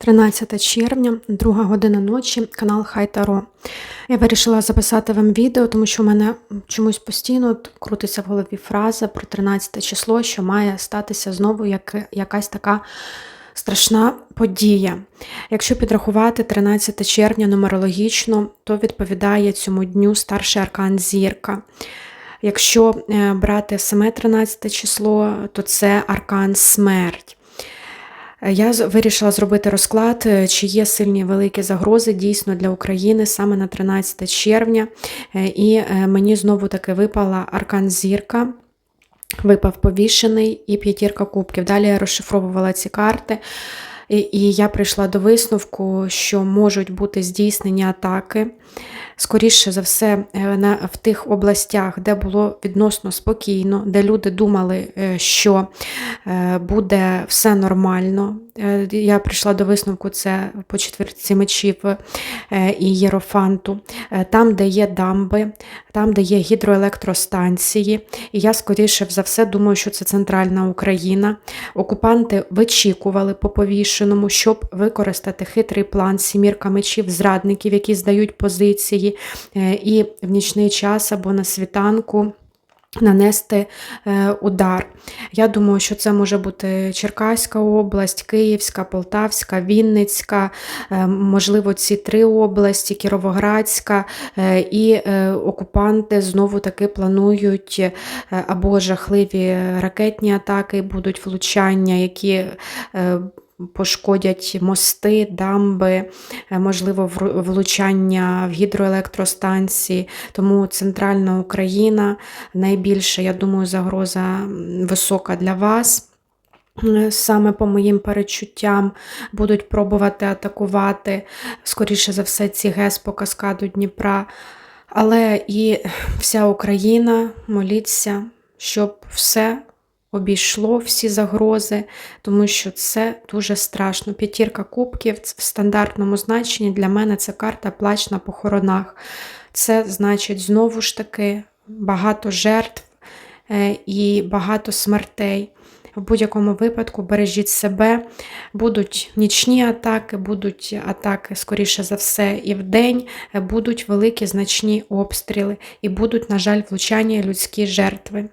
13 червня, 2 година ночі, канал Хай Таро. Я вирішила записати вам відео, тому що в мене чомусь постійно крутиться в голові фраза про 13 число, що має статися знову як, якась така страшна подія. Якщо підрахувати 13 червня нумерологічно, то відповідає цьому дню старший аркан Зірка. Якщо е, брати саме 13 число, то це аркан смерть. Я вирішила зробити розклад, е, чи є сильні великі загрози дійсно для України саме на 13 червня. Е, І е, мені знову таки випала аркан зірка. Випав повішений і п'ятірка кубків. Далі я розшифровувала ці карти, і, я прийшла до висновку, що можуть бути здійснені атаки. Скоріше за все, е, в тих областях, де було відносно спокійно, де люди думали, е, що е, буде все нормально. Я прийшла до висновку це по четвірці мечів і єрофанту, там, де є дамби, там, де є гідроелектростанції. І я скоріше за все думаю, що це центральна Україна. Окупанти вичікували по повішеному, щоб використати хитрий план сімірка мечів зрадників, які здають позиції, е, і в нічний час або на світанку. Нанести е, удар. Я думаю, що це може бути Черкаська область, Київська, Полтавська, Вінницька, е, можливо, ці три області, Кіровоградська, і окупанти знову таки планують або жахливі ракетні атаки, будуть влучання, які пошкодять мости, дамби, е, можливо, влучання в гідроелектростанції. Тому центральна Україна найбільша, я думаю, загроза висока для вас. Саме по моїм перечуттям будуть пробувати атакувати, скоріше за все, ці ГЕС по каскаду Дніпра. Але і вся Україна моліться, щоб все обійшло, всі загрози, тому що це дуже страшно. П'ятірка кубків в стандартному значенні для мене це карта плач на похоронах. Це значить знову ж таки багато жертв е, і багато смертей. В будь-якому випадку бережіть себе, будуть нічні атаки, будуть атаки, скоріше за все, і вдень, е, будуть великі значні обстріли, і будуть, на жаль, влучання людські жертви.